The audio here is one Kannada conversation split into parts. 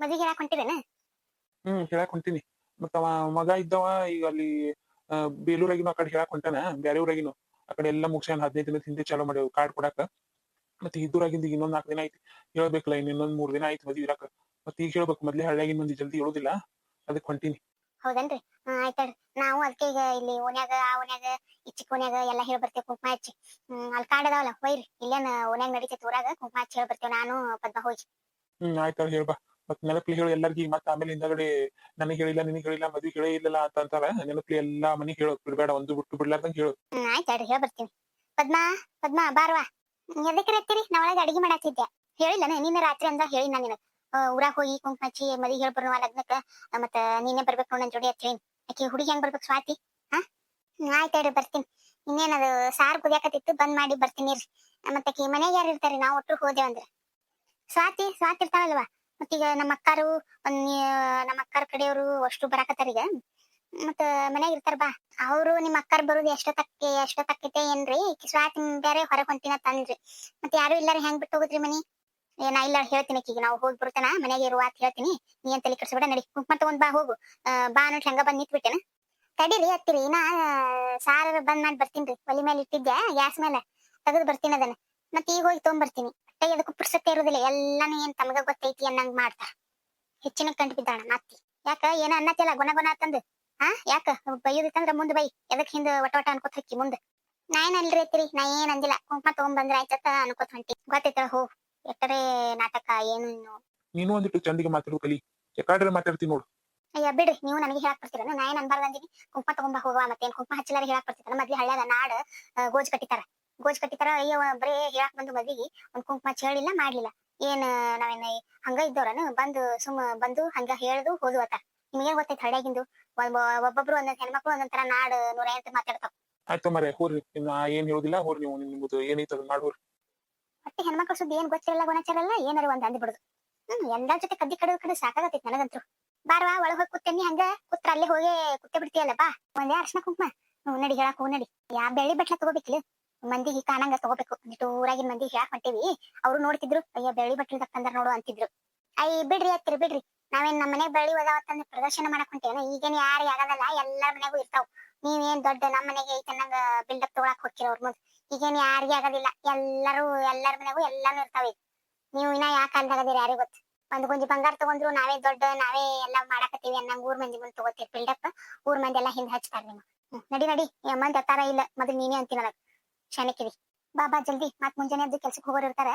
ಮದ್ವಿಗೆ ಹೇಳಕ್ ಹೊಂಟಿವೇನ ಹ್ಮ್ ಹೇಳಕ್ ಹೊಂಟಿನಿ. ಮತ್ತ ಅವ ಮಗ ಇದ್ದವ ಈಗ ಅಲ್ಲಿ ಬೇಲೂರಾಗಿನೂ ಆ ಕಡೆ ಹೇಳಕ್ ಹೊಂಟಾನ ಬ್ಯಾರೆ ಊರಾಗಿನೂ. ಆ ಕಡೆ ಎಲ್ಲಾ ಮುಗ್ಸ್ಯಾನ ಹದಿನೈದು ದಿನದ ಹಿಂದೆ ಚಾಲೂ ಮಾಡ್ಯಾವ ಕಾರ್ಡ್ ಕೊಡಾಕ. ಮತ್ತೆ ಈಗ ಇನ್ನೊಂದ್ ನಾಲ್ಕು ದಿನ ಐತಿ. ಹೇಳ್ಬೇಕಲ್ಲ ಇನ್ ಇನ್ನೊಂದ್ ಮೂರ್ ದಿನ ಐತಿ ಮದ್ವಿ ಇರಾಕ. ಮತ್ತೆ ಈಗ ಹೇಳ್ಬೇಕು ಮೊದ್ಲೇ ಹಳ್ಳಿಯಾಗಿನ ಮಂದಿ ಜಲ್ದಿ ಹೇಳುದಿಲ್ಲ ಅದಕ್ಕೆ ಹೊಂಟಿನಿ. ಹೌದನ್ರಿ? ಹಾ ಆಯ್ತಳ್ರಿ ನಾವು ಅದಕ್ಕೆ ಈಗ ಇಲ್ಲಿ ಓನ್ಯಾಗ ಆ ಓನ್ಯಾಗ ಈ ಚಿಕ್ಕ ಓನ್ಯಾಗ ಎಲ್ಲಾ ಹೇಳಿ ಬರ್ತೇವೆ ಕುಂಕುಮ ಹಚ್ಚಿ. ಹ್ಮ್ ಅಲ್ಲಿ ಕಾರ್ಡ್ ಅದಾವಲ್ಲ ಹೋಯ್ರಿ ಇಲ್ಲೇನ ಓನ್ಯಾಗ ನಡೀತೈತಿ ಊರಾಗ ಕುಂಕುಮ ಹಚ್ಚಿ ಹೇಳಿ ಬರ್ತೇವೆ ನಾನು ಪದ್ಮ ಹೋಗಿ. ಹ್ಮ್ ಆಯ್ತಾರ ಹೇಳ್ಬಾ ಮತ್ ನೆನಪಲ್ಲಿ ಹೇಳು ಎಲ್ಲಾರ್ಗಿ ಮತ್ತ ಆಮೇಲೆ ಹಿಂದಗಡೆ ನನಗೆ ಹೇಳಿಲ್ಲ, ನಿನಗೆ ಹೇಳಿಲ್ಲ ಹೇಳೇ ಇಲ್ಲಲ್ಲ ಅಂತ ಅಂತಾರ ಎಲ್ಲಾ ಮನಿಗ್ ಹೇಳು, ಬಿಡ್ಬೇಡ, ಒಂದು ಬಿಟ್ಟು ಬಿಡ್ಲಾರ್ದಂಗ ಹೇಳು. ಆಯ್ತು ಆಯ್ತಳ್ರಿ ಹೇಳಿ ಬರ್ತೀನಿ. ಪದ್ಮ ಪದ್ಮ ಬಾರ್ವಾ ಎದಕ್ಕೆ ಹತ್ತೀರಿ ನಾ ಅಡಿಗೆ ಮಾಡಾತಿದ್ದೆ. ಹೇಳಿಲ್ಲ ನಿನ್ನೆ ರಾತ್ರಿ ಅಂದ ಹೇಳಿ ನಾನು ನಿನಗೆ. ಊರಾಗ ಹೋಗಿ ಕುಂಕುಮ ಹಚ್ಚಿ ಮದಿ ಹೇಳಿ ಬರುವ ಲಗ್ನಕ್ಕ ಮತ್ತೆ ಮತ್ತ ನೀನೇ ಬರ್ಬೇಕು ನನ್ನ ನನ್ ಜೋಡಿ ಅಂತ ಆಕಿ ಹುಡುಗಿ ಹೆಂಗ್ ಬರ್ಬೇಕು ಸ್ವಾತಿ? ಹಾ? ಆಯ್ತು ಆಯ್ತಳ್ರಿ ಬರ್ತೀನಿ. ಇನ್ನೇನದು, ಸಾರ್ ಕುದಿಯಾಕತ್ತಿತ್ತು, ಬಂದ್ ಮಾಡಿ ಬರ್ತೀನಿ ರೀ ಮತ್ತೆ ಮನೆಗೆ ಯಾರು ಇರ್ತಾರೆ? ನಾವು ಒಟ್ಟು ಹೋದೇವಂದ್ರೆ ಸ್ವಾತಿ ಸ್ವಾತಿ ಇರ್ತಾವಲ್ವಾ ಮತ್ತೀಗ ನಮ್ಮ ಅಕ್ಕಾರು ಒಂದ್ ನಮ್ಮ ಅಕ್ಕಾರ ಕಡೆಯವರು ಅಷ್ಟು ಬರಾಕತ್ತಾರ ಈಗ. ಮತ್ತ ಮನ್ಯಾಗ ಇರ್ತಾರ ಬಾ. ಅವ್ರು ನಿಮ್ಮ ಅಕ್ಕಾರ ಬರುದು ಎಷ್ಟೊತ್ತಕ್ಕೆ ಎಷ್ಟೊತ್ತಕ್ಕೈತೆ ಏನ್ರಿ? ಸ್ವಾತಿ ಬೇರೆ ಹೊರಗೆ ಹೊಂಟಿನ ತಂದ್ರಿ. ಮತ್ತೆ ಯಾರು ಇಲ್ಲಾರ ಹೆಂಗ್ ಬಿಟ್ಟು ಹೋಗುದ್ರಿ ಮನಿ? ಏನ ಇಲ್ಲ ಹೇಳ್ತೀನಿ ಈಗ ನಾವು ಹೋಗಿ ಬರ್ತೇನ? ಮನೆಗೆ ಇರುವ ಅಂತ ಹೇಳ್ತೀನಿ. ನೀ ಅಂತ ತಲೆ ಬಿಡ ನಡಿ. ಕುಂಕುಮ ತಗೊಂಡ್ ಬಾ, ಹೋಗು. ಬಾ ನೋಡ್ರಿ ಹೆಂಗ ಬಂದ್ ನಿಂತ್ಬಿಟ್ಟೇನ? ತಡೀರಿ, ಹತ್ತಿರಿ. ನಾ, ಸಾರ ಬಂದ್ ಮಾಡಿ ಬರ್ತೀನಿ ಒಲಿ ಮೇಲೆ ಇಟ್ಟಿದ್ದೆ ಗ್ಯಾಸ್ ಮೇಲೆ ತೆಗೆದು ಬರ್ತೀನಿ ಅದನ್ನ. ಮತ್ತೆ ಈಗ ಹೋಗಿ ತೊಗೊಂಬರ್ತೀನಿ ಕೈ ಅದಕ್ಕೂ ಪುರ್ಸತ್ತೆ ಇರೋದಿಲ್ಲ. ಎಲ್ಲಾನು ಏನ್ ತಮಗ ಗೊತ್ತೈತಿ ಅನ್ನಂಗ್ ಮಾಡ್ತಾರ ಹೆಚ್ಚಿನ ಕಂಡು ಬಿದ್ದಾಳ ನಾತಿ ಯಾಕ? ಏನ ಅನ್ನತ್ತಿಲ್ಲ ಗುಣ ಗುಣ ಅಂತಂದು ಹಾ ಯಾಕ? ಬೈಯೋದಿತ್ತಂದ್ರ ಮುಂದ್ ಬೈ. ಎದಕ್ ಹಿಂದ ಒಟ ಒಟ ಅನ್ಕೋತ ಹಕ್ಕಿ ಮುಂದ್. ನಾ ಏನ್ ಅಲ್ರಿ ನಾ ಏನ್ ಅಂದಿಲ್ಲ. ಕುಂಕುಮ ತಗೊಂಡ್ ಬಂದ್ರ ಆಯ್ತತ್ತ ಅನ್ಕೋತ ಹೊಂಟಿ. ಗೊತ್ತೈತಳ ಹೋ ಎಟ್ಟರೆ ನಾಟಕ ಏನು ನೀನು ಒಂದಿಟ್ಟು ಚಂದಿಗೆ ಮಾತಾಡು ಕಲಿ. ಎಕಾಡ್ರೆ ಮಾತಾಡ್ತೀನಿ ನೋಡು. ಅಯ್ಯ ಬಿಡ್ರಿ ನೀವು ನನಗೆ ಹೇಳಕ್ ಬರ್ತೀರ. ನಾ ಏನ್ ಅನ್ಬಾರ್ದು ಅಂದಿನಿ. ಕುಂಕುಮ ತಗೊಂಬ ಹೋಗುವ ಮತ್ತೇನ್? ಕುಂಕುಮ ಹಚ್ಚಲಾರ ಹೇಳಕ್ ಬರ್ತಿರ ಮದ್ಲಿ ಹಳ್ಳ್ಯಾಗ ನಾಡ್ ಗೋಜ್ ಕಟ್ಟಿತಾರ. ಗೋಜ್ ಕಟ್ಟಿತಾರ ಅಯ್ಯೋ ಬರೇ ಹೇಳಕ್ ಬಂದು ಮದ್ವಿಗೆ ಒಂದ್ ಕುಂಕುಮ ಹೇಳಿಲ್ಲ ಮಾಡ್ಲಿಲ್ಲ. ಏನ್ ನಾವೇನ ಹಂಗ ಇದ್ದವ್ರನ ಬಂದು ಸುಮ್ ಬಂದು ಹಂಗ ಹೇಳ್ದು ಹೋದ್ವತ್ತ ನಿಮ್ಗೇನ್ ಗೊತ್ತೈತಿ ಹಳ್ಯಾಗಿಂದು? ಒಬ್ಬ- ಒಬ್ಬೊಬ್ರು ಒಂದೊಂದ್ ಹೆಣ್ಮಕ್ಳು ಒಂದೊಂದ್ ತರ ನಾಡ್ ನೂರ ಎಂಟು ಮಾತಾಡ್ತಾವ. ಆಯ್ತು ಮರೆ ಹೋರ್ರಿ ನಾ ಏನ್ ಹೇಳುದಿಲ್ಲ ಹೋರ್ ನೀವು ನಿಮ್ದು ಏನೈತೆ ಅದನ್ನ ಮತ್ತೆ ಹೆಣ್ಮಕ್ಳು ಸುದ್ದಿ ಏನ್ ಗೊತ್ತಿರಲ್ಲ ಗುಣಚಾರಲ್ಲ ಏನಾರ ಒಂದ್ ಅಂದ್ ಬಿಡುದು ಹ್ಮ್ ಎಲ್ಲಾರ್ ಜೊತೆ ಕದ್ದಿ ಕಡೆ ಕಡೆ ಸಾಕಾಗತ್ತೈತಿ ನನಗಂತೂ ಬಾರ್ವಾ ಒಳಗ್ ಹೋಗಿ ಕೂತೇನಿ ಹಂಗ ಕೂತ್ರ ಅಲ್ಲಿ ಹೋಗಿ ಕುತ್ತೆ ಬಿಡ್ತೀಯಲ್ಲ ಬಾ. ಒಂದೇ ಅರ್ಶನ ಕುಂಕುಮ? ನಡಿ ಹೇಳಕ್ ಹೂ ನಡಿ ಯಾ ಬೆಳ್ಳಿ ಬಟ್ಲ ತಗೋಬೇಕಿಲ್ಲ? ಮಂದಿಗೆ ಕಾಣಂಗ ತಗೋಬೇಕು. ಊರಾಗಿನ ಮಂದಿ ಹೇಳಕ್ ಹೊಂಟೇವಿ. ಅವ್ರು ನೋಡ್ತಿದ್ರು, ಅಯ್ಯ ಬೆಳ್ಳಿ ಬಟ್ಲು ತಕ್ಕಂದ್ರ ನೋಡು ಅಂತಿದ್ರು. ಅಯ್ಯ ಬಿಡ್ರಿ ಹತ್ತಿರಿ ಬಿಡ್ರಿ. ನಾವೇನ್ ನಮ್ಮ ಮನೆಗ್ ಬೆಳ್ಳಿ ಒದಾವತ್ತಂದ್ರೆ ಪ್ರದರ್ಶನ ಮಾಡಕ್ ಹೊಂಟೇನ? ಈಗೇನ್ ಯಾರು ಆಗದಲ್ಲ ಎಲ್ಲಾರ ಮನೆಗೂ ಇರ್ತಾವ್. ನೀವೇನ್ ದೊಡ್ಡ ನಮ್ಮ ಮನೆಗೆ ನಂಗ ಬಿಲ್ಡಪ್ ತಗೊಳಕ್ ಹೋಗ್ತೀರ ಅವ್ರ ಮುಂದ್. ಈಗೇನ್ ಯಾರಿಗೆ ಆಗೋದಿಲ್ಲ. ಎಲ್ಲರೂ, ಎಲ್ಲರ ಮನೆಗೂ ಎಲ್ಲಾನು ಇರ್ತಾವೆ. ನೀವು ಇನ್ನ ಯಾಕ ಅಂದಾಗದಿರ ಯಾರಿಗ್ ಗೊತ್ತು? ಒಂದ್ ಗುಂಜಿ ಬಂಗಾರ ತಗೊಂಡ್ರು ನಾವೇ ದೊಡ್ಡ, ನಾವೇ ಎಲ್ಲಾ ಮಾಡಾಕತ್ತೀವಿ ಅನ್ನಂಗ ಊರ್ ಮಂದಿ ಮುಂದ್ ತಗೋತೀರಿ. ಬಿಲ್ಡಪ್ ಊರ್ ಮಂದಿ ಎಲ್ಲಾ ಹಿಂದ್ ಹಚ್ತಾರ ನಿಮ್ಮ ನಡಿ ನಡಿ. ಮಂದಿ ಅತ್ತಾರ ಇಲ್ಲ, ಮೊದಲು ನೀನೇ ಶನಿಕಿರಿ ಬಾ ಬಾ, ಜಲ್ದಿ. ಮತ್ ಮುಂಜಾನೆ ಅದು ಕೆಲ್ಸಕ್ಕೆ ಹೋಗೋರು ಇರ್ತಾರ.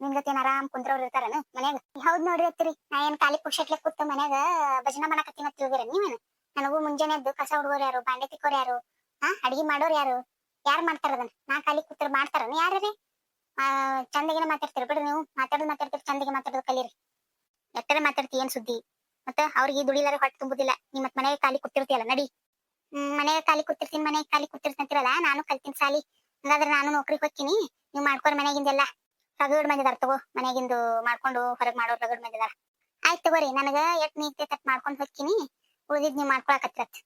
ನಿಮ್ ಜೊತೆನ ಆರಾಮ್ ಕುಂದ್ರೋರು ಇರ್ತಾರನ ಮನ್ಯಾಗ? ಹೌದ್ ನೋಡ್ರಿ ಅತ್ತಿರಿ. ನಾ ಏನ್ ಕಾಲಿ ಪುಕ್ಷಟ್ಲೆ ಕೂತ ಮನ್ಯಾಗ ಭಜನ ಮಾಡಾಕತ್ತೀನಿ ಅಂತ ತಿಳಿದಿರ ನೀವೇನು? ನನಗೂ ಮುಂಜಾನೆ ಎದ್ದು ಕಸ ಹುಡುಗೋರು ಯಾರು, ಬಾಂಡೆ ತಿಕ್ಕೋರು ಯಾರು ಹಾ ಅಡಿಗೆ ಮಾಡೋರು ಯಾರು? ಯಾರ್ ಮಾಡ್ತಾರ ಅದನ್ನ? ನಾ ಕಾಲಿ ಕೂತ್ರ ಮಾಡ್ತಾರ ಯಾರ್ರಿ? ಆ, ಚಂದಗಿನ ಮಾತಾಡ್ತೀರಿ ಬಿಡ್ರಿ ನೀವು. ಮಾತಾಡೋದು ಮಾತಾಡ್ತೀರಿ, ಚಂದಗೆ ಮಾತಾಡೋದು ಕಲಿರಿ. ಎಟ್ಟರೆ ಮಾತಾಡ್ತಿ ಏನ್ ಸುದ್ದಿ? ಮತ್ತ ಅವ್ರಿಗೆ ದುಡಿಲಾರ ಹೊಟ್ಟೆ ತುಂಬುದಿಲ್ಲ. ನೀ ಮತ್ ಮನೆಗೆ ಖಾಲಿ ಕೂತಿರ್ತೀಯಲ್ಲ ನಡಿ. ಮನೆಗೆ ಖಾಲಿ ಕೂತಿರ್ತೀನಿ ಮನೆಗೆ ಖಾಲಿ ಅಂತಿರಲ್ಲ, ನಾನು ಕಲ್ತಿನ ಸಾಲಿ. ಹಂಗಾದ್ರೆ ನಾನು ನೌಕರಿ ಹೋಗ್ತೀನಿ. ನೀವು ಮಾಡ್ಕೊರ್ ಮನೆಗಿಂದೆಲ್ಲ. ರಗಡ್ ಮಂದಿದಾರ ತಗೋ, ಮನೆಗಿಂದು ಮಾಡ್ಕೊಂಡು ಹೊರಗ್ ಮಾಡೋರ್ ರಗಡ್ ಮಂದಿದಾರ. ಆಯ್ತು ತಗೋರಿ, ನನಗ ಎಟ್ ನೀತಿ ತಟ್ ಮಾಡ್ಕೊಂಡು ಹೋಗ್ತೀನಿ. ಉಳಿದಿದ್ ನೀವು ಮಾಡ್ಕೊಳಕತ್ತಿರತ್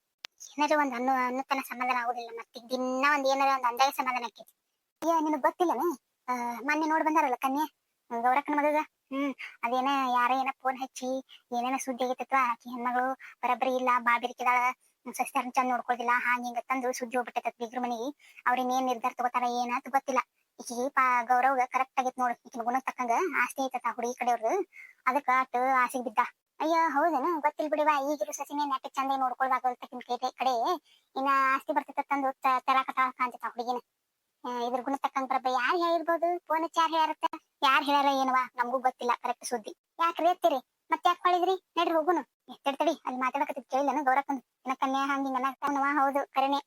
ಏನಾರ ಒಂದ್ ಅನ್ನು, ಅನ್ನತನ ಸಮಾಧಾನ ಆಗುದಿಲ್ಲ ಮತ್ತೆ ದಿನ ಒಂದ್ ಏನಾರ ಒಂದ್ ಅಂದಾಗ ಸಮಾಧಾನ ಆಕೈತಿ. ಏ ನಿನಗ್ ಗೊತ್ತಿಲ್ಲನ? ಮೊನ್ನೆ ನೋಡ್ ಬಂದಾರಲ್ಲ ಕನ್ಯಾ, ಗೌರಕ್ಕನ ಮಗಗ? ಹ್ಮ್, ಅದೇನ ಯಾರ ಏನ ಫೋನ್ ಹಚ್ಚಿ, ಏನೇನ ಸುದ್ದಿ ಆಗೈತತ್ವ? ಆಕಿ ಹೆಣ್ಮಗಳು ಬರಬ್ರಿ ಇಲ್ಲ ಬಾ ಬಿರ್ಕಿದಾಳ ಸಸ್ತಾರ ಚಂದ ನೋಡ್ಕೊಳ್ದಿಲ್ಲ, ಹಾಂಗ ಹಿಂಗ ತಂದು ಸುದ್ದಿ ಹೋಗ್ಬಿಟ್ಟೈತ ಬಿಗ್ರ ಮನಿಗೆ. ಅವ್ರೇನ್ ಏನ್ ನಿರ್ಧಾರ ತಗೋತಾರ ಏನಾತ ಗೊತ್ತಿಲ್ಲ. ಈಕಿಗೆ ಪಾ ಗೌರವ್ಗ ಕರೆಕ್ಟ್ ಆಗೈತ್ ನೋಡು. ಈಕಿನ ಗುಣ ತಕ್ಕಂಗ ಆಸ್ತಿ ಐತತ ಹುಡುಗಿ ಕಡೆಯವ್ರದ್ದು ಅದಕ್ಕ ಅಟ್ ಆಸೆಗ್ ಬಿದ್ದ. ಅಯ್ಯ, ಹೌದೇನ? ಗೊತ್ತಿಲ್ ಬಿಡಿವಾ ಈಗಿರೋ ಸಸಿನೇ ನೆಟ್ಟ ಚಂದ ನೋಡ್ಕೊಳ್ದಾಗಲ್ತಕಿನ ಕಡೆ ಕಡೆ. ಇನ್ನ ಆಸ್ತಿ ಬರ್ತೈತ ತಂದು ತರಾಕತಾಳ ಅಂತ ಹುಡುಗಿನ. ಇದ್ರ ಗುಣ ತಕ್ಕಂಗ ಬರಬ್ಬ ಯಾರ್ ಹೇಳಿರ್ಬೋದು ಫೋನ್ ಚಾರ್ ಹೇಳತ್ತ ಯಾರ್ ಹೇಳ್ಯಾರ ಏನವಾ? ನಮಗೂ ಗೊತ್ತಿಲ್ಲ ಕರೆಕ್ಟ್ ಸುದ್ದಿ. ಯಾಕ್ರಿ ಎತ್ತೀರಿ? ಮತ್ತೆ ಯಾಕೆ ಮಾಡಿದ್ರಿ ನಡ್ರಿ ಹೋಗುನು. ಎತ್ತಡಿ ತಡಿ ಅಲ್ಲಿ ಮಾತಾಡಕತ್ತಿದ್ ಕೇಳಿಲ್ಲ ಗೌರಕ್ಕಂದು ಇನ್ನ ಕನ್ಯಾ ಹಂಗ ಹಿಂಗ ಹೌದು ಕರೆನೆ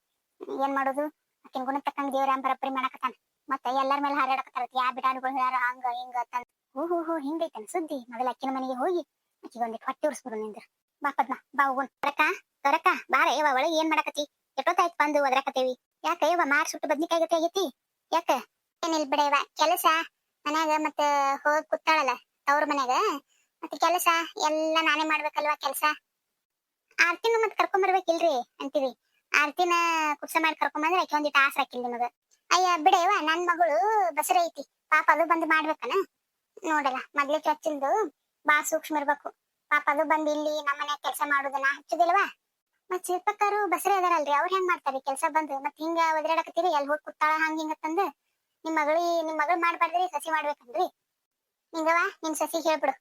ಏನ್ ಮಾಡೋದು? ಆಕಿನ ಗುಣ ತಕ್ಕಂಗ ದೇವ್ರ ಬರಬ್ಬರಿ ಮಾಡಕತ್ತಾನ. ಮತ್ತೆ ಎಲ್ಲಾರ ಮೇಲೆ ಹಾರಾಡಕತ್ತಾರ. ಯಾ ಬಿಡಾನುಗಳು ಹೇಳ್ಯಾರ ಹಂಗ, ಹಿಂಗ ಹೂ ಹೂ ಹೂ ಹಿಂಗೈತನ ಸುದ್ದಿ? ಮೊದಲ ಅಕ್ಕಿನ ಮನೆಗೆ ಹೋಗಿ ಆಕಿಗೆ ಒಂದಿಟ್ಟು ಹೊಟ್ಟೆ ಉರ್ಸ್ಬಿಡು ನಿಂದ್ರ. ಬಾ ಪದ್ಮ, ಬಾ ಹೋಗುನ್. ಬರಕ ದೊರಕ ಬಾರ ಯವ್ವ, ಒಳಗೆ ಏನ್ ಮಾಡಕತ್ತಿ? ಎಷ್ಟೊತ್ತಾಯ್ತು ಬಂದು ಒದರಾಕತ್ತೇವಿ? ಯಾಕ ಯವ್ವ, ಮಾರ್ ಸುಟ್ಟು ಬದ್ನಿಕಾಯಿ ಗತಿ ಯಾಕ? ಏನಿಲ್ ಬಿಡ ಯವ್ವ, ಕೆಲಸ. ಮನ್ಯಾಗ ಮತ್ತ ಹೋಗ್ ಕುತ್ತಾಳಲ್ಲ ಅವ್ರ ಮನ್ಯಾಗ. ಮತ್ತೆ ಕೆಲಸ ಎಲ್ಲ ನಾನೇ ಮಾಡ್ಬೇಕಲ್ವಾ ಕೆಲಸ? ಆರ್ತಿನ ಮತ್ ಕರ್ಕೊಂಡ್ ಬರ್ಬೇಕಿಲ್ರಿ ಅಂತೀವಿ. ಆರ್ತಿನ ಕುಪ್ಸ ಮಾಡಿ ಕರ್ಕೊಂಡ್ ಬಂದ್ರೆ ಆಕೆ ಒಂದಿಟ್ಟು ಆಸ ಹಾಕಿಲ್ ನಿಮಗ. ಅಯ್ಯ ಬಿಡೇವ, ನನ್ ಮಗಳು ಬಸರ ಐತಿ. ಪಾಪ ಅದು ಬಂದು ಮಾಡ್ಬೇಕನ? ನೋಡಲ್ಲ ಮೊದ್ಲೇ ಚೊಚ್ಚಿಲ್ದು ಬಾ ಸೂಕ್ಷ್ಮ ಇರ್ಬೇಕು. ಪಾಪ ಅದು ಬಂದ್ ಇಲ್ಲಿ ನಮ್ಮ ಮನ್ಯಾಗ ಕೆಲಸ ಮಾಡುದನ್ನ ಹಚ್ಚುದಿಲ್ವಾ? ಮತ್ ಶಿಲ್ಪಕ್ಕಾರು ಬಸರೆ ಅದಾರಲ್ರಿ ಅವ್ರ ಹೆಂಗ್ ಮಾಡ್ತಾರಿ ಕೆಲಸ ಬಂದು? ಮತ್ ಹಿಂಗ ಒದರಾಡಕತ್ತೀರಿ ಎಲ್ಲಿ ಹೋಗಿ ಕೂತಾಳ ಹಂಗ ಹಿಂಗ ತಂದ ನಿಮ್ ಮಗಳಿ ನಿಮ್ ಮಗಳು ಮಾಡ್ಬಾರ್ದ್ರಿ, ಸಸಿ ಮಾಡ್ಬೇಕಂದ್ರಿ. ಹಿಂಗವಾ ನಿನ್ ಸಸಿ ಹೇಳ್ಬಿಡು.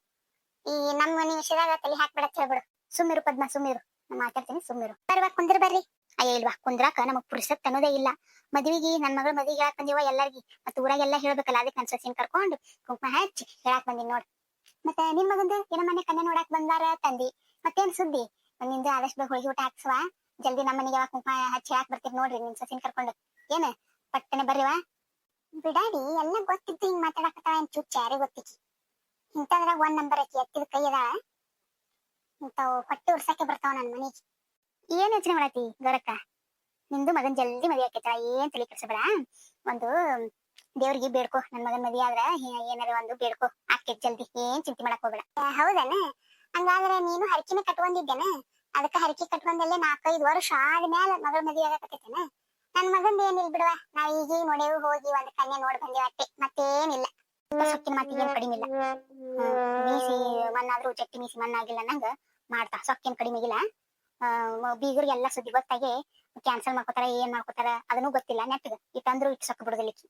ಈ ನಮ್ಮ ಮನಿ ವಿಷಯದಾಗ ತಲೆ ಹಾಕ್ಬಿಡತ್ ಹೇಳ್ಬಿಡು. ಸುಮ್ಮಿರು ಪದ್ಮ ಸುಮ್ಮಿರು ನಾ ಮಾತಾಡ್ತೀನಿ ಸುಮ್ಮಿರು ಬರ್ವಾ ಕುಂದ್ರ ಬರ್ರಿ. ಅಯ್ಯ, ಇಲ್ವಾ? ಕುಂದ್ರಾಕ ನಮಗ್ ಪುರುಸತ್ ಅನ್ನೋದೇ ಇಲ್ಲ. ಮದ್ವಿಗಿ, ನನ್ ಮಗಳ ಮದ್ವಿಗೆ ಹೇಳಕ್ ಬಂದಿವ ಎಲ್ಲಾರ್ಗಿ. ಮತ್ತ ಊರಾಗೆಲ್ಲ ಹೇಳ್ಬೇಕಲ್ಲ ಅದಕ್ಕೆ ನನ್ ಸಸಿನ್ ಕರ್ಕೊಂಡು ಕುಂಕುಮ ಹಚ್ಚಿ ಹೇಳಾಕ್ ಬಂದಿನಿ ನೋಡ್. ಮತ್ತೆ ನಿಮ್ ಮಗಂದು ಏನೋ ಮನೆ ಕನ್ಯಾ ನೋಡಾಕ್ ಬಂದಾರ ತಂದಿ? ಮತ್ತೇನ್ ಸುದ್ದಿ? ನಿಂದು ಆದಷ್ಟು ಬೇಗ ಹೋಳಿಗೆ ಊಟ ಹಾಕ್ಸುವ? ಜಲ್ದಿ ನಮ್ಮ ಮನೆಗೆ ಯಾವಾಗ ಕುಂಕುಮ ಹಚ್ಚಿ ಹೇಳಾಕ್ ಬರ್ತೀರಿ ನೋಡ್ರಿ ನಿನ್ ಸಸಿನ್ ಕರ್ಕೊಂಡು. ಏನ? ಪಟ್ಟನೆ ಬರ್ರಿವಾ ಬಿಡಾಡಿ, ಎಲ್ಲ ಗೊತ್ತಿದ್ದು ಹಿಂಗ್ ಮಾತಾಡಕತ್ತಾವ ಏನ್ ಚುಚ್ಚ ಯಾರೇ ಗೊತ್ತಿಕ್ಕಿ ಇಂಥದ್ರಾಗ ಒಂದ್ ನಂಬರ್ ಐತಿ, ಎತ್ತಿದ ಕೈ ಅದ ಇಂಥವು ಪಟ್ಟಿ ಉರ್ಸಕ್ಕೆ ಬರ್ತಾವ ನನ್ ಮನೆಗೆ. ಏನ್ ಯೋಚನೆ ಮಾಡತಿ ಗೌರಕ್ಕ? ನಿಂದು ಮಗನ್ ಜಲ್ದಿ ಮದ್ವೆ ಆಕೈತ ಏನ್ ತಲೆ ಕೆಡ್ಸಬೇಡ? ಒಂದು ದೇವ್ರಿಗೆ ಬೇಡ್ಕೊ, ನನ್ ಮಗನ್ ಮದ್ವೆ ಆದ್ರ ಏನಾರ ಒಂದು ಬೇಡ್ಕೊ, ಆಕೈತ್ ಜಲ್ದಿ, ಏನ್ ಚಿಂತೆ ಮಾಡಕ್ ಹೋಗ್ಬೇಡ. ಹೌದನ? ಹಂಗಾದ್ರೆ ನೀನು ಹರಕಿನ ಕಟ್ಕೊಂಡಿದ್ದೇನ? ಅದಕ್ಕ ಹರಕೆ ಕಟ್ಕೊಂಡಲ್ಲೇ ನಾಲ್ಕೈದು ವರ್ಷ ಆದ್ಮೇಲೆ ಮಗಳ ಮದ್ವೆ ಆಗಕತ್ತೇನ ನನ್ ಮಗಂದ ಏನಿಲ್ ಬಿಡುವ? ನಾವ್ ಈಗ ನೋಡೇವು, ಹೋಗಿ ಒಂದ್ ಕನ್ಯಾ ನೋಡ್ ಬಂದೇವಟ್ಟೆ ಮತ್ತೇನಿಲ್ಲ. ಸೊಕ್ಕಿನ ಮಾತಿಗೆ ಕಡಿಮೆ ಇಲ್ಲ. ಮೀಸಿ, ಮಣ್ಣಾದ್ರೂ ಚಟ್ಟಿ ಮೀಸಿ ಮಣ್ಣಾಗಿಲ್ಲ ನಂಗ, ಮಾಡ್ತಾ, ಸೊಕ್ಕೇನ್ ಕಡಿಮೆ ಇಲ್ಲ ಬೀಗರಿಗೆಲ್ಲ ಸುದ್ದಿ ಗೊತ್ತಾಗಿ ಕ್ಯಾನ್ಸಲ್ ಮಾಡ್ಕೋತಾರ, ಏನ್ ಮಾಡ್ಕೋತಾರ, ಅದನ್ನು ಗೊತ್ತಿಲ್ಲ ನೆಟ್ಟಗ ಇತ್ತಂದ್ರು ಇಟ್ಟು ಸೊಕ್ಕ ಬಿಡುದಿಲ್ಲ ಈಕಿ.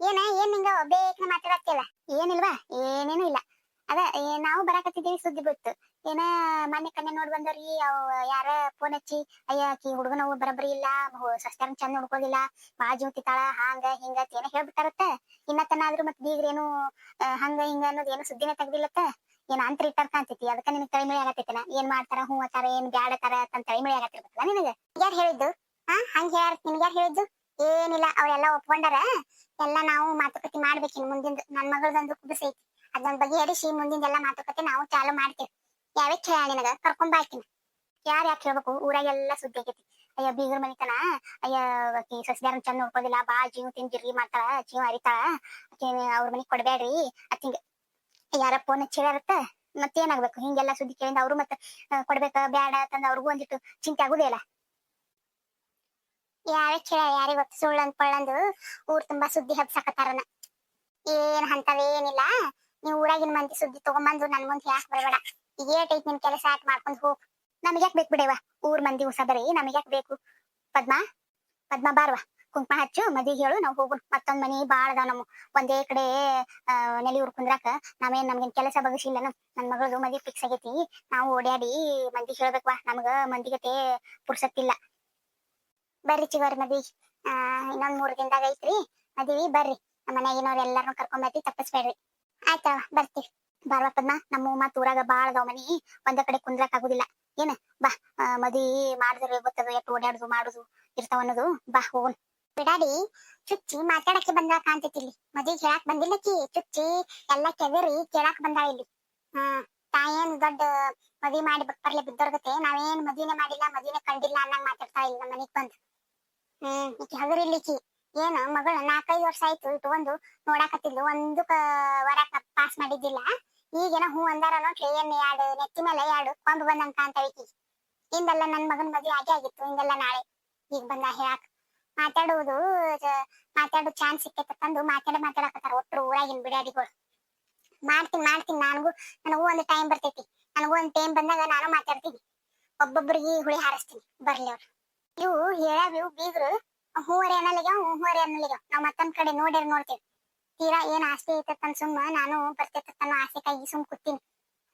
ಏನ, ಏನ್ ನಿಂಗ ಬೇಕನ ಮಾತಾಡತ್ತಿಲ್ಲ ಏನಿಲ್ವಾ? ಏನೇನು ಇಲ್ಲ. ಅದ ನಾವು ಬರಾಕತ್ತಿದ್ದೀವಿ ಸುದ್ದಿ ಬಿತ್ತು ಏನ ಮನೆ ಕನ್ನೆ ನೋಡ್ ಬಂದವ್ರಿ, ಅವ್ ಯಾರ ಫೋನ್ ಹಚ್ಚಿ, ಅಯ್ಯ, ಆಕಿ ಹುಡುಗನ ಬರಬ್ರಿ ಇಲ್ಲ ಸಸ್ತಾರ ಚಂದ ನೋಡ್ಕೊಳಿಲ್ಲ, ಬಾಳ ಜೀವತಿತಾಳ ಹಾಂಗ, ಹಿಂಗ ಏನ ಹೇಳ್ಬಿಟ್ಟಾರತ್ತ. ಇನ್ನ ತನ ಆದ್ರೂ ಮತ್ ಬೀಗ್ರೇನು ಹಂಗ, ಹಿಂಗ ಅನ್ನೋದು ಏನು ಸುದ್ದಿನ ತೆಗ್ದಿಲ್ಲತ್ತ. ಏನ ಅಂತರ ಇಟ್ಟಾರ ಕಾಣ್ತೈತಿ ಅದಕ್ಕ ನಿನ್ ತಳಿಮಳಿ ಆಗತ್ತೈತಿನ? ಏನ್ ಮಾಡ್ತಾರ, ಹೂ ಅತ್ತಾರ, ಏನ್ ಬ್ಯಾಡತಾರ ಅಂತ ತಳಿಮಳಿ ಆಗತ್ತಿರ್ಬೇಕಲ್ಲ ನಿನಗ? ಯಾರ್ ಹೇಳಿದ್ದು? ಹಾ ಹಂಗ ಯಾರ್, ನಿನ್ಗ ಯಾರ್ ಹೇಳಿದ್ದು? ಏನಿಲ್ಲ, ಅವ್ರೆಲ್ಲ ಒಪ್ಕೊಂಡಾರ, ಎಲ್ಲ ನಾವು ಮಾತುಕತೆ ಮಾಡ್ಬೇಕಿನ್ ಮುಂದಿನ ನನ್ ಮಗಳದೊಂದು ಕುಬಸ ಐತಿ ಅದನ್ನ ಬಗೆಹರಿಸಿ ಮುಂದಿಂದೆಲ್ಲ ಮಾತುಕತೆ ನಾವು ಚಾಲು ಮಾಡ್ತೇವೆ. ಯಾವೇ ಹೇಳ ನಿನಗ ಕರ್ಕೊಂಡ್ ಬಾಳ್ತೀನಿ ಯಾರ ಯಾಕೆ ಹೇಳ್ಬೇಕು? ಊರಾಗೆಲ್ಲ ಸುದ್ದಿ ಆಗೈತಿ. ಅಯ್ಯ, ಬೀಗರ ಮನಿತನ. ಅಯ್ಯ, ಆಕಿ ಸಸ್ಯಾರನ್ ಚಂದ ನೋಡ್ಕೋದಿಲ್ಲ ಬಾ, ಜೀವ ತಿನ್ ಜಿರ್ಗಿ ಮಾಡ್ತಾಳ. ಜೀವ ಅರಿತಾಳ. ಆಕಿ ಅವ್ರ ಮನಿಗ್ ಕೊಡ್ಬೇಡ್ರಿ ಅತ್ತಿಂಗ ಯಾರ ಫೋನ್ ಹಚ್ಚಿರತ್ತ ಮತ್ತೇನಾಗ್ಬೇಕು? ಹಿಂಗೆಲ್ಲ ಸುದ್ದಿ ಕೇಳಿಂದ ಅವ್ರು ಮತ್ತ ಕೊಡ್ಬೇಕ? ಬ್ಯಾಡ ತಂದ ಅವ್ರಿಗೂ ಒಂದಿಟ್ಟು ಚಿಂತೆ ಆಗುದೇ ಇಲ್ಲ. ಯಾರೇ ಕೇಳ ಯಾರಿಗ್ ಗೊತ್ತು? ಸುಳ್ಳು ಪಳ್ಳಂದು ಊರ್ ತುಂಬಾ ಸುದ್ದಿ ಹಬ್ಸಾಕತ್ತಾರನ. ಏನ್ ಅಂತವೇನಿಲ್ಲ ನೀವ್ ಊರಾಗಿನ ಮಂದಿ ಸುದ್ದಿ ತಗೊಂಬಂದು ನನ್ ಮುಂದೆ ಯಾಕೆ ಬರಬೇಡ? ಈಗ ಏಟೈತ್ ನಿನ್ ಕೆಲಸ ಯಾಕೆ ಮಾಡ್ಕೊಂಡ್ ಹೋಗ್ ನಮ್ಗೆ ಯಾಕೆ ಬೇಕು ಬಿಡೇವ ಊರ್ ಮಂದಿ ಹೊಸ ಬರೀ ನಮಗ್ ಯಾಕೆ ಬೇಕು? ಪದ್ಮಾ ಪದ್ಮಾ ಬಾರ್ವಾ. ಕುಂಕುಮ ಹಚ್ಚು, ಮದಿ ಹೇಳು, ನಾವು ಹೋಗೋಣ. ಮತ್ತೊಂದ್ ಮನಿ ಬಾಳ ಅದಾವ ನಮ್ಮ. ಒಂದೇ ಕಡೆ ನೆಲೆ ಊರ್ ಕುಂದ್ರಾಕ ನಾವೇನ್ ನಮ್ಗೇನ್ ಕೆಲಸ ಬಗಸಿಲ್ಲ ನನ್ ಮಗಳದು ಮದಿ ಫಿಕ್ಸ್ ಆಗೈತಿ. ನಾವು ಓಡ್ಯಾಡಿ ಮಂದಿ ಹೇಳ್ಬೇಕ್ವಾ. ನಮ್ಗ ಮಂದಿಗತೆ ಪುರ್ಸತ್ತಿಲ್ಲ. ಬರ್ರಿ ಚಿಗೋರಿ ಮದ್ವಿ ಆ, ಇನ್ನೊಂದ್ ಮೂರ್ ದಿನದಾಗ ಐತ್ರಿ. ಮದ್ವಿ ಬರ್ರಿ. ನಮ್ಮ ಮನ್ಯಾಗಿನವ್ರ ಎಲ್ಲಾರನು ಕರ್ಕೊಂಡ್ ಬರ್ತಿ ತಪ್ಪಿಸ್ಬೇಡ್ರಿ. ಆಯ್ತವ ಬರ್ತೀವಿ. ಬಾರ್ವಾ ಪದ್ಮ ನಮ್ಮ ಮತ್ ಊರಾಗ ಬಾಳ ಅದಾವ ಮನಿ. ಒಂದ ಕಡೆ ಕುಂದ್ರಾಕ್ ಆಗುದಿಲ್ಲ. ಏನ? ಬಾ ಮದಿ ಮದ್ವಿ ಮಾಡಿದ್ರೆ ಗೊತ್ತದ ಎಟ್ ಓಡಾಡುದು ಮಾಡುದು ಇರ್ತಾವ ಅನ್ನೋದು. ಬಾ ಹೋಗ್ ಬಿಡಾಡಿ, ಚುಚ್ಚಿ ಮಾತಾಡಕ್ಕೆ ಬಂದ ಕಾಣ್ತೈತಿ ಇಲ್ಲಿ. ಕೇಳಾಕ್ ಬಂದಿಲ್ಲ ಕಿ, ಚುಚ್ಚಿ. ಎಲ್ಲ ಕೆದರಿ ಕೇಳಾಕ್ ಬಂದ ಇಲ್ಲಿ. ಹ್ಮ್ ತಾಯೇನ್ ದೊಡ್ಡ ಮದಿ ಮಾಡಿ ಬರ್ಲೆ ಬಿದ್ದೋರ್ಗತೆ ನಾವೇನ್ ಮದ್ವಿನೇ ಮಾಡಿಲ್ಲ ಮದ್ವಿನೇ ಕಂಡಿಲ್ಲ ಅನ್ನಂಗ್ ಮಾತಾಡ್ತಾ ಇಲ್ಲ ಮನಿಗ್ ಬಂದ್. ಹ್ಮ್, ಈಕಿ ಹಗರಿಲ್ಲಿಕಿ ಏನ, ಮಗಳ ನಾಲ್ಕೈದು ವರ್ಷ ಆಯ್ತು ಇಟ್ಕೊಂಡು ನೋಡಾಕತ್ತಿದ್ಲು. ಒಂದು ವರ ಪಾಸ್ ಮಾಡಿದ್ದಿಲ್ಲ. ಈಗೇನ ಹೂ ಅಂದಾರ ನೋಡ್ರಿ ಎಣ್ಣೆ ಎರಡು ನೆತ್ತಿ ಮೇಲೆ ಎರಡು ಕೊಂಡು ಬಂದಂತ ಅಂತ ಈಕಿ ಹಿಂದೆಲ್ಲ ನನ್ ಮಗನ್ ಮದ್ವೆ ಆಗಿ ಆಗಿತ್ತು, ಹಿಂದೆಲ್ಲ ನಾಳೆ ಈಗ ಬಂದ ಹೇಳಾಕ್. ಮಾತಾಡುವುದು ಮಾತಾಡೋ ಚಾನ್ಸ್ ಸಿಕ್ಕೈತೆ ತಂದು ಮಾತಾಡ ಮಾತಾಡಕತ್ತಾರ ಒಟ್ರು ಊರಾಗಿನ ಬಿಡಾಡಿಗಳು ಮಾಡ್ತೀನಿ ಮಾಡ್ತೀನಿ, ನನಗೂ ನನಗೂ ಒಂದು ಟೈಮ್ ಬರ್ತೈತಿ. ನನಗೂ ಒಂದು ಟೈಮ್ ಬಂದಾಗ ನಾನು ಮಾತಾಡ್ತೀನಿ. ಒಬ್ಬೊಬ್ಬರಿಗೆ ಹುಳಿ ಹಾರಿಸ್ತೀನಿ. ಬರ್ಲಿ ಅವ್ರು. ಇವು ಹೇಳಾವ್ ಇವು ಬೀಗ್ರು, ಹೂವರೆ ಅನ್ನಲಿಗ ಹೂವರೆ ಅನ್ನಲಿಗ ನಾವ್ ಮತ್ತೊಂದ್ ಕಡೆ ನೋಡ್ಯಾರ ನೋಡ್ತೇವೆ. ತೀರಾ ಏನ್ ಆಸ್ತಿ ಐತಂತ ಸುಮ್ಮ ನಾನು ಬರ್ತೈತ ಅನ್ನೋ ಆಸೆ ಕೈ ಸುಮ್ ಕೂತೀನಿ.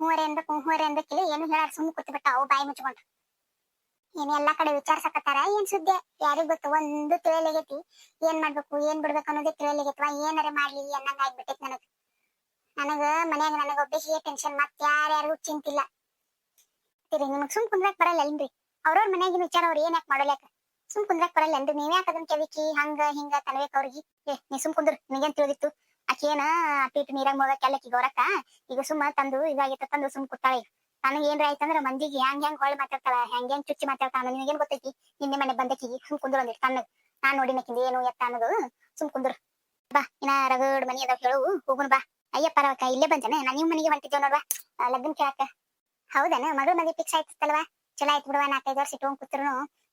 ಹೂವರೆ ಅನ್ಬೇಕು ಹೂವರೆ ಕೇಳಿ ಏನು ಹೇಳಾರ ಸುಮ್ ಕೂತ್ಬಿಟ್ಟ ಅವು ಬಾಯಿ ಮುಚ್ಕೊಂಡು ಏನ್ ಎಲ್ಲಾ ಕಡೆ ವಿಚಾರ್ಸಕತ್ತಾರ? ಏನ್ ಸುದ್ದಿ? ಯಾರಿಗ್ ಗೊತ್ತು? ಒಂದು ತಿಳಿಯಲಿಗೈತಿ ಏನ್ ಮಾಡ್ಬೇಕು, ಏನ್ ಬಿಡ್ಬೇಕು ಅನ್ನೋದೇ ತಿಳಿಯಲಿಗೈತವ ಏನಾರ ಮಾಡ್ಲಿ ಅನ್ನಂಗ ಆಗ್ಬಿಟ್ಟೈತಿ ನನಗ. ನನಗ, ಮನ್ಯಾಗ ನನಗ ಒಬ್ಬೇಕಿಗೆ ಟೆನ್ಷನ್ ಮತ್ ಯಾರ್ಯಾರಿಗೂ ಚಿಂತಿಲ್ಲ. ನಿಮಗ್ ಸುಮ್ ಕುಂದ್ರಾಕ್ ಬರಲ್ಲ ಅಲ್ರಿ ಅವ್ರವ್ರ ಮನ್ಯಾಗಿನ ವಿಚಾರ ಅವ್ರ ಏನ್ ಯಾಕೆ ಮಾಡಲ್ಯಾಕ? ಸುಮ್ ಕುಂದ್ರಾಕ್ ಬರಲ್ಲ ಅಂದ್ರೆ. ನೀವ್ ಯಾಕೆ ಅದನ್ನ ಕೆವಿಕಿ ಹಂಗ, ಹಿಂಗ ತನವೇಕ್ ಅವ್ರಿಗೆ ಏ, ನೀ ಸುಮ್ ಕುಂದ್ರ. ನಿಂಗೇನ್ ತಿಳಿದಿತ್ತು? ಆಕೇನ ಅಟ್ಟಿಟ್ಟು ನೀರಾಗ ಮುಳಗಕ್ಕೆ ಅಲ್ಲಕ್ಕಿ ಗೌರಕ್ಕ? ಈಗ ಸುಮ್ಮ ತಂದು ಇದಾಗಿತ್ತ ತಂದು ಸುಮ್ ಕುತ್ತಾಳ ಈಗ ನನಗೆ ಏನ್ರ ಆಯ್ತಂದ್ರ ಮಂದಿಗೆ ಹೆಂಗ್ ಹೆಂಗ್ ಹೊಳ್ ಮಾತಾಡ್ತಾಳ ಹೆಂಗ್ ಹೆಂಗ್ ಚುಚ್ಚಿ ಮಾತಾಡ್ತಾಳ ನಿನಗೇನ್ ಗೊತ್ತೈತಿ? ನಿನ್ನೆ ಮನೆ ಬಂದಕಿಗೆ ಸುಮ್ ಕುಂದ್ರ ಅಂದ್ರೆ ತಣ್ಣಗ್. ನಾನ್ ನೋಡಿನಕಿಂದ ಏನು ಎತ್ತ ಅನ್ನೋದು ಸುಮ್ ಕುಂದ್ರ. ಬಾ, ಇನ್ನ ರಗಡ್ ಮನಿ ಅದಾವ ಹೇಳು. ಹೋಗುನ್ ಬಾ. ಅಯ್ಯಪ್ಪ ರವಕ್ಕ, ಇಲ್ಲೇ ಬಂತೇನೆ ನಾ ನಿಮ್ ಮನೆಗೆ ಹೊಂಟಿದ್ದೇವ್ ನೋಡ್ವಾ. ಲಗ್ನ ಕೇಳಾಕ ಹೌದನ? ಮಗಳ ಮದ್ವೆ ಫಿಕ್ಸ್ ಆಯ್ತಲ್ವಾ ಚಲೋ ಆಯ್ತು ಬಿಡುವ ನಾಲ್ಕೈದು ವರ್ಷ ಇಟ್ಕೊಂಡ್ ಕೂತ್ರು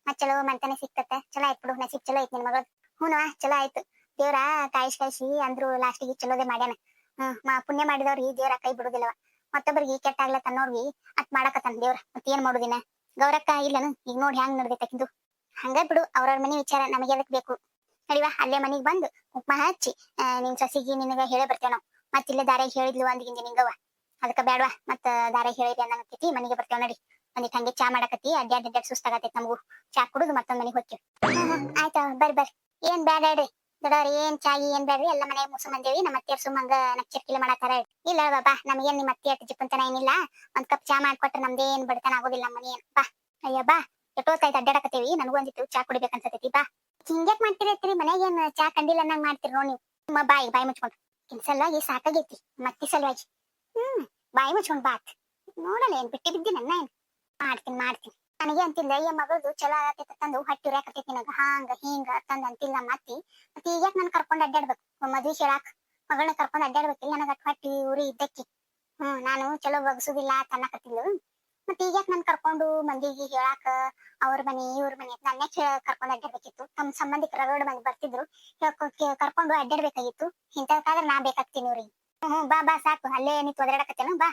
ಮತ್ ಚಲೋ ಮಂತನೆ ಸಿಕ್ತತ್ತ ಚಲೋ ಆಯ್ತು ಬಿಡು, ನಸೀಬ್ ಚಲೋ ಐತ್ ನಿನ್ ಮಗಳು. ಹ್ಞೂ ಚಲೋ ಆಯ್ತು. ದೇವ್ರ ಕಾಯಿಸಿ ಕಾಯಿಸಿ ಅಂದ್ರು ಲಾಸ್ಟಿಗೆ ಚಲೋದೆ ಮಾಡ್ಯಾನ. ಹ್ಮ್, ಮಾ, ಪುಣ್ಯ ಮಾಡಿದವ್ರಿ, ದೇವ್ರ ಕೈ ಬಿಡುದಿಲ್ಲವ. ಮತ್ತೊಬ್ಬರಿಗೆ ಕೆಟ್ಟ ಆಗ್ಲತ್ತ ನೋಡ್ವಿ ಅತ್ ಮಾಡಾಕತ್ತಾನ ದೇವ್ರ. ಮತ್ ಏನ್ ಮಾಡುದಿನ? ಗೌರಕ್ಕ ಇಲ್ಲನು, ಈಗ ನೋಡಿ ಹ್ಯಾಂಗ್ ನಡ್ದೈತಕ್ಕಿಂದು ಹಂಗ ಬಿಡು, ಅವ್ರವ್ರ ಮನಿ ವಿಚಾರ ನಮಗೆ ಅದಕ್ ಬೇಕು? ನಡಿವಾ, ಅಲ್ಲೇ ಮನಿಗ್ ಬಂದು ಉಪ್ಮಾ ಹಚ್ಚಿ ನಿನ್ ಸಸಿಗೆ ನಿನಗ ಹೇಳೇ ಬರ್ತೇವ ನಾವು. ಮತ್ತಿಲ್ಲ ಇಲ್ಲೇ ದಾರೆ ಹೇಳಿದ್ಲು ಅಂದ್ಗಿಂದ ನಿಂಗವ ಅದಕ್ಕ ಬೇಡವಾ ಮತ್ತ ದಾರೆ ಹೇಳಿರಿ ಅನ್ನಂಗತಿ ಮನಿಗೆ ಬರ್ತೇವ ನಡಿ. ಒಂದಿಟ್ ಹಂಗೆ ಚಾ ಮಾಡಕತ್ತಿ ಅಡ್ಡಾಡ್ ಅಡ್ಡಾಡ್ ಸುಸ್ತಾಗತೈತಿ ನಮಗೂ. ಚಾ ಕುಡುದು ಮತ್ತೊಂದ್ ಮನೆಗೆ ಹೋಗ್ತೀವಿ ಆಯ್ತಾ, ಬರ್ರಿ ಬರ್ರಿ. ಏನ್ ಬೇಡ ರೀ ಏನ್ ಚಾಗಿ ಏನ್ ಬ್ಯಾಡ್ರಿ? ಎಲ್ಲ ಮನೆ ಮುಸು ಬಂದೇವಿ, ನಮ್ಮ ಅತ್ತೆ ಸುಮ್ಮಂಗ ನಚ್ಚರ್ಕಿಲೆ ಮಾಡತ್ತಾರ ಇಲ್ಲ ಬಾಬಾ ನಮಗೇನ್ ನಿಮ್ಮ ಅತ್ತೆ ಅಟ್ಟು ಜಿಪ್ಪಂತನ ಏನಿಲ್ಲ. ಒಂದ್ ಕಪ್ ಚಾ ಮಾಡ್ಕೊಟ್ರೆ ನಮ್ದೇನ್ ಬಡತನ ಆಗೋದಿಲ್ಲ ನಮ್ಮ ಮನೆ. ಬಾ, ಅಯ್ಯ ಬಾ. ಎಷ್ಟೊತ್ತಾಯ್ತು ಅಡ್ಡಾಡಕತ್ತೀವಿ, ನನಗೂ ಒಂದಿಟ್ಟು ಚಾ ಕುಡಿಬೇಕನ್ಸತೈತಿ, ಬಾ. ಹಿಂಗ್ಯಾಕ್ ಮಾಡ್ತಿರತ್ತೀರಿ ಮನ್ಯಾಗ ಏನ್ ಚಾ ಕಂಡಿಲ್ಲ ಅನ್ನಂಗ್ ಮಾಡ್ತೀರಿ ನೋಡಿ ನೀವು. ನಿಮ್ಮ ಬಾಯಿ ಬಾಯಿ ಮುಚ್ಕೊಂಡು. ಇನ್ ಸಲುವಾಗಿ ಸಾಕಾಗೈತಿ ಮತ್ತಿ ಸಲುವಾಗಿ. ಹ್ಮ್, ಬಾಯಿ ಮುಚ್ಕೊಂಡ್ ಬಾತ್. ನೋಡಲ್ಲ ಏನ್ ಬಿಟ್ಟಿ ಬಿದ್ದಿ ನನ್ನ ಏನ್? ಮಾಡ್ತೀನಿ ಮಾಡ್ತೀನಿ. ನನಗೆ ಅಂತಿಲ್ಲ ಈ ಮಗಳದು ಚಲೋ ಆಗತ್ತೆ ತಂದು ಹಟ್ಟಿ ಉರ್ಯಾಕತೈತಿ ನನಗ? ಹಾಂಗ, ಹಿಂಗ, ತಂದ ಅಂತಿಲ್ಲ ಮತ್ತಿ. ಮತ್ತೆ ಈಗ ನಾನು ಕರ್ಕೊಂಡು ಅಡ್ಡಾಡ್ಬೇಕು ಮದ್ವಿ ಹೇಳಾಕ್ ಮಗಳನ್ನ ಕರ್ಕೊಂಡ್ ಅಡ್ಡಾಡ್ಬೇಕಿಲ್ಲ ನನಗ ಹಟ್ಟಿ ಉರಿ ಇದ್ದಕ್ಕಿ. ಹ್ಮ್, ನಾನು ಚಲೋ ಬಗ್ಸುದಿಲ್ಲ ತನ್ನಕತ್ತಿಲ್ಲ ಮತ್ತೆ ಈಗ ನಾನು ಕರ್ಕೊಂಡು ಮಂದಿಗೆ ಹೇಳಾಕ? ಅವ್ರ ಮನಿ, ಇವ್ರ ಮನಿ ಅಂತ ನನ್ನೇ ಕರ್ಕೊಂಡು ಅಡ್ಡಾಡ್ಬೇಕಿತ್ತು ತಮ್ಮ ಸಂಬಂಧಿಕರ ರೋಡ್ ಮಂದಿ ಬರ್ತಿದ್ರು. ಕರ್ಕೊಂಡು ಅಡ್ಡಾಡ್ಬೇಕಾಗಿತ್ತು ಇಂಥದಕ್ಕಾದ್ರೆ ನಾ ಬೇಕಾಗ್ತೀನಿ ಇವ್ರಿಗೆ ಹ್ಮ್ ಹ್ಮ್, ಬಾ ಬಾ, ಸಾಕು. ಅಲ್ಲೇ ನಿಂತು ಒದರಾಡಕತ್ತೇನು, ಬಾ.